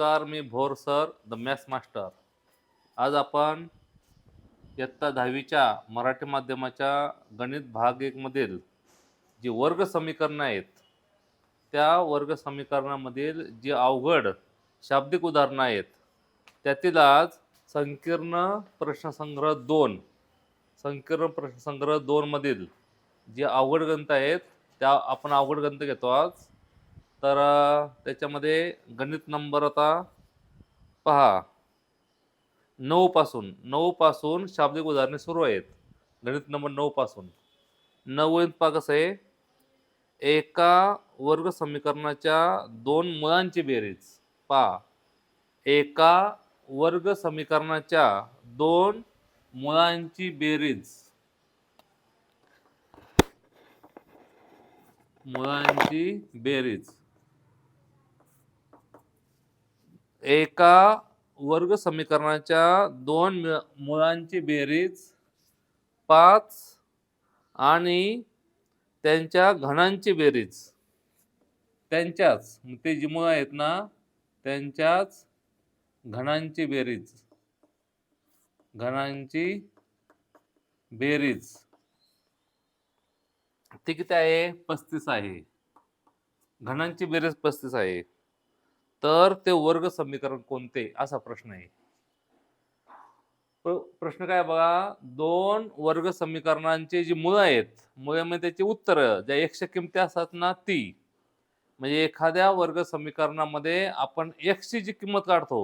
नमस्कार मी Bhor sir the maths master. आज आपण इयत्ता दहावीच्या मराठी माध्यमाच्या गणित भाग एकमधील जी वर्ग समीकरणं आहेत त्या वर्ग समीकरणामधील जी अवघड शाब्दिक उदाहरणं आहेत त्यातील आज संकीर्ण प्रश्नसंग्रह दोन संकीर्ण प्रश्नसंग्रह दोनमधील जे अवघड ग्रंथ आहेत त्या आपण अवघड ग्रंथ घेतो आज. तर त्याच्यामध्ये गणित नंबर आता पहा. नऊपासून नऊपासून शाब्दिक उदाहरणे सुरू आहेत. गणित नंबर नऊपासून नऊ पहा कसं. आहे एका वर्ग समीकरणाच्या दोन मुळांची बेरीज. पहा. एका वर्ग समीकरणाच्या दोन मुळांची बेरीज. मुळांची बेरीज. एका वर्ग समीकरणाच्या दोन मुळांची बेरीज पाच आणि त्यांच्या घणांची बेरीज. त्यांच्याच. ते जी मुळं आहेत ना त्यांच्याच घणांची बेरीज. घणांची बेरीज. ती किती आहे? पस्तीस आहे. घणांची बेरीज पस्तीस आहे. तर ते वर्ग समीकरण कोणते? असा प्रश्न आहे. प्रश्न काय बघा? दोन वर्ग समीकरणांचे जी मुळं आहेत मुळामध्ये म्हणजे त्याची उत्तर ज्या एकशे किमती असतात ना ती. म्हणजे एखाद्या वर्ग समीकरणामध्ये आपण एक्सची जी किंमत काढतो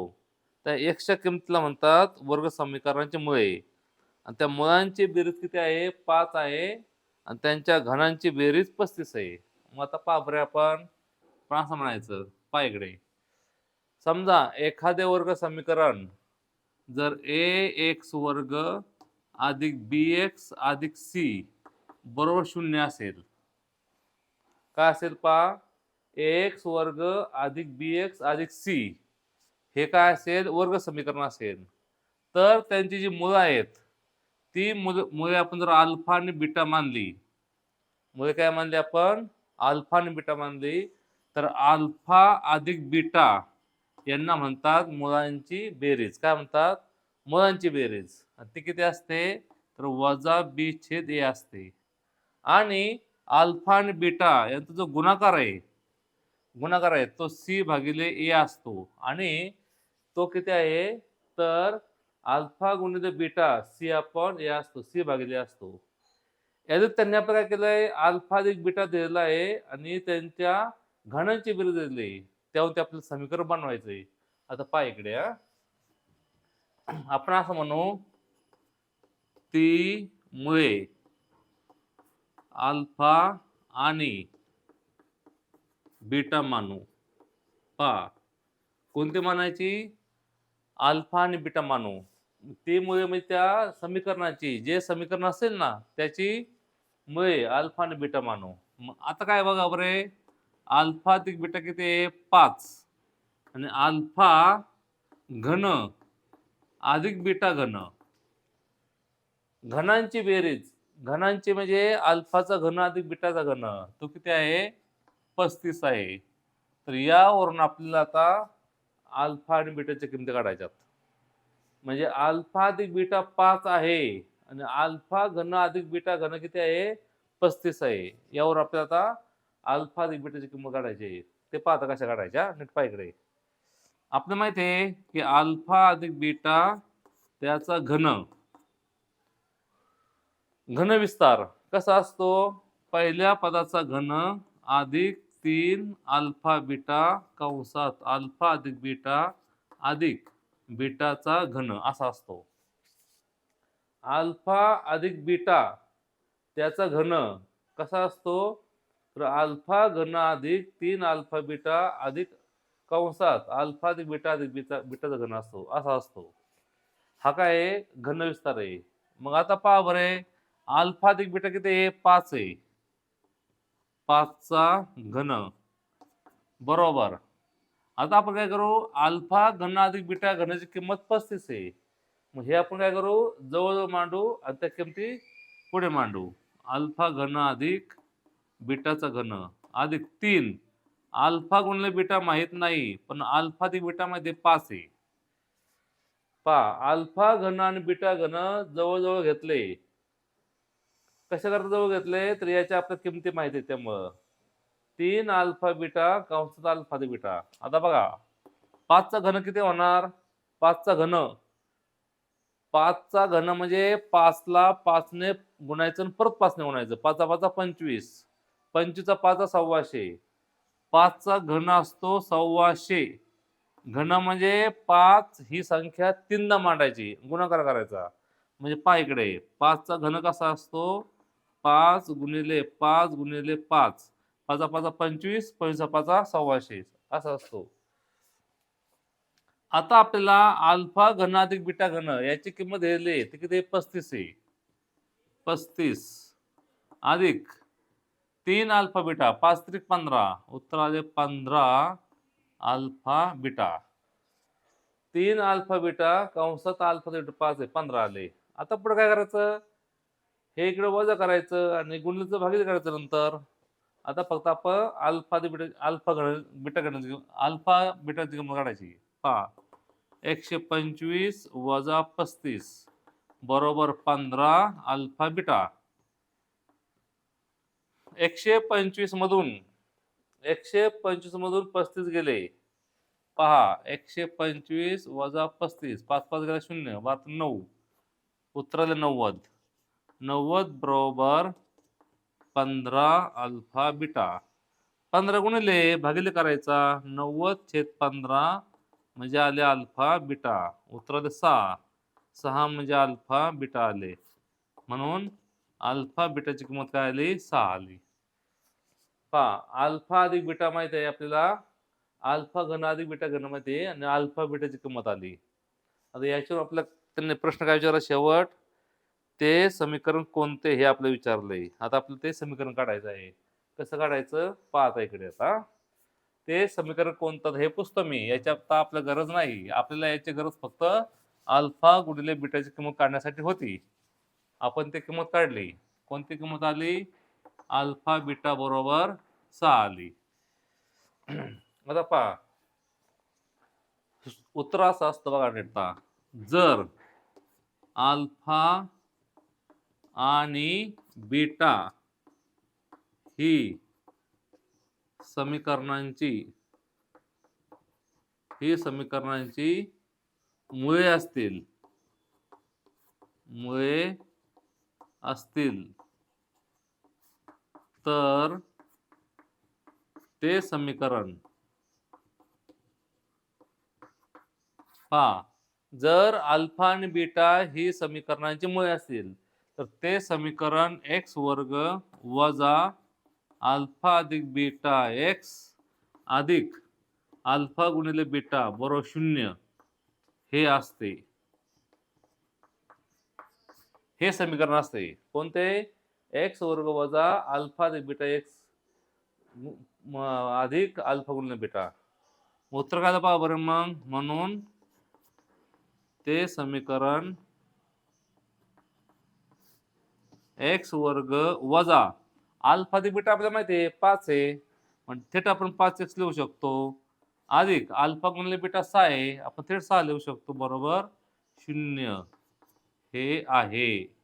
त्या एक्सच्या किमतीला म्हणतात वर्ग समीकरणाची मुळे. आणि त्या मुळांची बेरीज किती आहे? पाच आहे. आणि त्यांच्या घनांची बेरीज पस्तीस आहे. मग आता पहा बरे आपण. पण असं म्हणायचं पहा इकडे. समजा एखादे वर्ग समीकरण जर ए एक्स वर्ग अधिक बी एक्स अधिक सी बरोबर शून्य असेल काय असेल पहा? एक्स वर्ग अधिक बी एक्स अधिक सी हे काय असेल? वर्ग समीकरण असेल. तर त्यांची जी मुळं आहेत ती मुल मुळे आपण जर अल्फा आणि बीटा मानली मुळे काय मानली आपण? अल्फा आणि बीटा मानली. तर अल्फा अधिक बीटा यांना म्हणतात मुलांची बेरीज. काय म्हणतात? मुलांची बेरीज. आणि ती किती असते? तर वजा बी छेद ए असते. आणि अल्फा आणि बीटा यांचा जो गुणाकार आहे गुणाकार आहे तो सी भागिले ए असतो. आणि तो किती आहे? तर अल्फा गुणिले बीटा सी आपण ए असतो. सी भागिले असतो. याच्यात त्यांनी आपण काय केलंय? अल्फा अधिक बीटा दिलेला आहे आणि त्यांच्या घणांची बेरीज दिलेली आहे. त्यावर ते आपल्याला समीकरण बनवायचंय. आता पहा इकडे आपण असं म्हणू ती मुळे अल्फा आणि बीटा मानू. पहा कोणते मानायची? अल्फा आणि बीटा मानू. ती मुळे म्हणजे त्या समीकरणाची जे समीकरण असेल ना त्याची मुळे अल्फा आणि बीटा मानू. मग आता काय बघा बरे अल्फा अधिक बीटा किती आहे? पाच. आणि अल्फा घन अधिक बीटा घन. घनांची बेरीज. घनांची म्हणजे अल्फाचा घन अधिक बीटाचा घन. तो किती आहे? पस्तीस आहे. तर यावरून आपल्याला आता अल्फा आणि बीटाच्या किमती काढायच्यात. म्हणजे अल्फा अधिक बीटा पाच आहे. आणि अल्फा घन अधिक बीटा घन किती आहे? पस्तीस आहे. यावर आपल्याला आता अल्फा अधिक बीटाची किंमत काढायची आहे ते पाहता कशा काढायच्या? नीट पहा आपल्याला माहिती आहे की अल्फा अधिक बीटा त्याचा घन घन विस्तार कसा असतो? पहिल्या पदाचा घन अधिक तीन अल्फा बीटा कंसात अल्फा अधिक बीटा अधिक बीटाचा घन असा असतो. अल्फा अधिक बीटा त्याचा घन कसा असतो? तर अल्फा घन अधिक तीन अल्फा बीटा अधिक कंसात अल्फा अधिक बीटा अधिक बीटा बीटाचा घन असतो असा असतो. हा काय आहे? घन विस्तार आहे. मग आता पहा बरे अल्फा अधिक बीटा किती आहे? पाच आहे. पाचचा घन. बरोबर. आता आपण काय करू? अल्फा घन अधिक बीटा घनाची किंमत पस्तीस आहे. मग हे आपण काय करू? जवळजवळ मांडू आणि त्या किमती पुढे मांडू. अल्फा घन अधिक बीटाचा घन. अधिक तीन. अल्फा गुणले बीटा माहीत नाही पण अल्फा अधिक बीटा माहिती पाच आहे. पहा अल्फा घन आणि बीटा घन जवळजवळ घेतले. कशाकरता जवळ घेतले? तर याच्या आपल्या किमती माहिती आहे त्यामुळं. तीन अल्फा बीटा कंसात अल्फा अधिक बीटा. आता बघा पाचचा घन किती होणार? पाचचा घन. पाचचा घन म्हणजे पाचला पाचने गुणायचं आणि परत पाचने गुणायचं. पाचा पाचा पंचवीस. पंचवीसचा पाचा सव्वाशे. पाचचा घन असतो सव्वाशे. घन म्हणजे पाच ही संख्या तीनदा मांडायची. गुणाकार करायचा. म्हणजे पा इकडे. पाचचा घन कसा असतो? पाच गुणिले पाच गुणिले पाच. पाचा पाचा पंचवीस पंचवीस पाचा सव्वाशे. असा असतो. आता आपल्याला अल्फा घन अधिक बीटा घन याची किंमत दिली ते किती? पस्तीस आहे. पस्तीस अधिक तीन अल्फा बीटा पाच त्रिक पंधरा. उत्तर आले पंधरा अल्फा बीटा. तीन अल्फा बीटा कंसात अल्फा बीटा पाच आहे पंधरा आले. आता पुढे काय करायचं? हे इकडे वजा करायचं आणि गुणलीचं भागिले करायचं नंतर. आता फक्त आपण अल्फा ते बीटा अल्फा गण बीटा गणाची अल्फा बीटाची किंमत काढायची. पहा. एकशे पंचवीस वजा पस्तीस. बरोबर पंधरा अल्फा बीटा. एकशे पंचवीस मधून एकशे पंचवीस मधून पस्तीस गेले. पहा एकशे पंचवीस वजा पस्तीस पाच पाच गेला शून्य बात नऊ. उत्तराले नव्वद. नव्वद बरोबर पंधरा अल्फा बीटा. पंधरा गुणिले भागिले करायचा नव्वद छेद पंधरा म्हणजे आले अल्फा बीटा. उत्तर आले सहा. सहा म्हणजे अल्फा बीटा आले. म्हणून अल्फा बीटाची किंमत काय आली? सहा आली. पहा अल्फा अधिक बीटा माहीत आहे आपल्याला. अल्फा घन अधिक बीटा घन माहिती आहे आणि अल्फा बीटाची किंमत आली. आता याच्यावर आपल्या त्यांनी प्रश्न काय विचारला? शेवट ते समीकरण कोणते हे आपलं विचारलंय. आता आपलं ते समीकरण काढायचं आहे. कसं काढायचं? पाहता इकडे आता. ते समीकरण कोणतं? हे पुसतो मी. याच्या आता आपल्या गरज नाही. आपल्याला याची गरज फक्त अल्फा गुणिले बीटाची किंमत काढण्यासाठी होती. आपण ते किंमत काढली. कोणती किंमत आली? अल्फा बीटा बरोबर सहा आली आता पहा. उत्तर असं असतं बघा नेटता जर अल्फा आणि बीटा ही समीकरणांची ही समीकरणांची मुळे असतील मुळे असतील तर ते समीकरण. पहा जर अल्फा आणि बीटा ही समीकरणांची मुळे असतील तर ते समीकरण एक्स वर्ग वजा अल्फा अधिक बीटा एक्स अधिक अल्फा गुणिले बीटा बरोबर शून्य हे असते. हे समीकरण असते. कोणते? एक्स वर्ग वजा अल्फा अधिक बीटा एक्स अधिक अल्फा बेटा उत्तर काय पहा बरं मग. म्हणून ते समीकरण एक्स वर्ग वजा. अल्फा अधिक बीटा आपल्याला माहिती आहे पाच आहे. पण थेट आपण पाच एक्स लिहू शकतो. अधिक अल्फा गुणले बीटा सहा आहे. आपण थेट सहा लिहू शकतो. बरोबर? शून्य. हे आहे.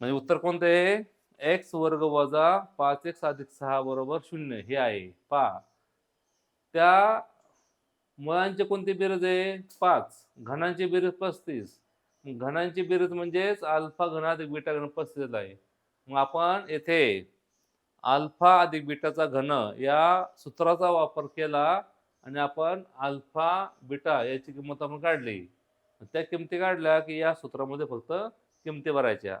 म्हणजे उत्तर कोणतं? आहे एक्स वर्ग वजा पाच एक्स अधिक सहा बरोबर शून्य हे आहे. पहा. त्या मुळांचे कोणती बेरज आहे? पाच. घनांची बेरीज पस्तीस. घनांची बेरीज म्हणजेच अल्फा घन अधिक बीटा घन पस्तीस आहे. मग आपण येथे अल्फा अधिक बीटाचा घन या सूत्राचा वापर केला आणि आपण अल्फा बीटा याची किंमत आपण काढली. त्या किमती काढल्या की या सूत्रामध्ये फक्त किमती भरायच्या.